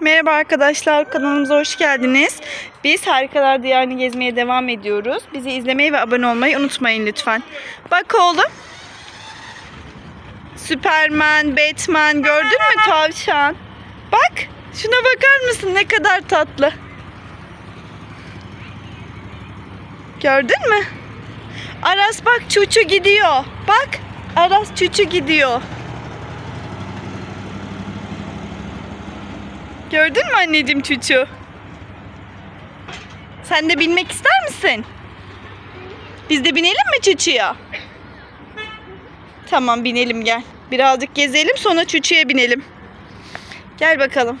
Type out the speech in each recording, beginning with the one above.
Merhaba arkadaşlar kanalımıza hoş geldiniz. Biz Harikalar Diyarı'nı gezmeye devam ediyoruz. Bizi izlemeyi ve abone olmayı unutmayın lütfen. Bak oğlum. Süperman, Batman gördün mü tavşan? Bak şuna bakar mısın ne kadar tatlı. Gördün mü? Aras bak Çuçu gidiyor. Bak Aras Çuçu gidiyor. Gördün mü anneciğim Çuçu? Sen de binmek ister misin? Biz de binelim mi Çuçu'ya? Tamam binelim gel. Birazcık gezelim sonra Çuçu'ya binelim. Gel bakalım.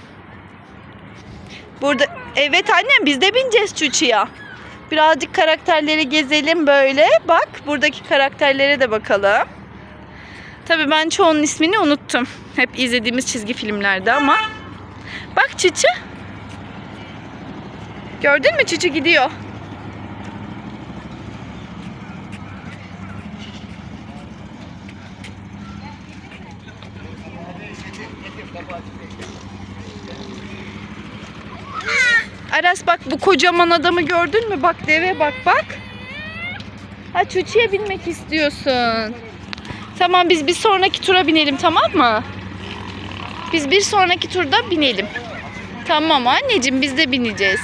Burada evet annem biz de bineceğiz Çuçu'ya. Birazcık karakterleri gezelim böyle. Bak buradaki karakterlere de bakalım. Tabii ben çoğunun ismini unuttum. Hep izlediğimiz çizgi filmlerde ama. Bak Çiçi. Gördün mü Çiçi gidiyor. Aras bak bu kocaman adamı gördün mü? Bak deve bak bak. Ha Çuçi'ye binmek istiyorsun. Tamam biz bir sonraki tura binelim tamam mı? Biz bir sonraki turda binelim. Tamam anneciğim biz de bineceğiz.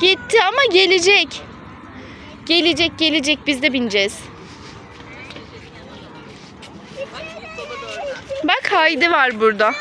Gitti ama gelecek. Gelecek gelecek biz de bineceğiz. Bak Haydi var burada.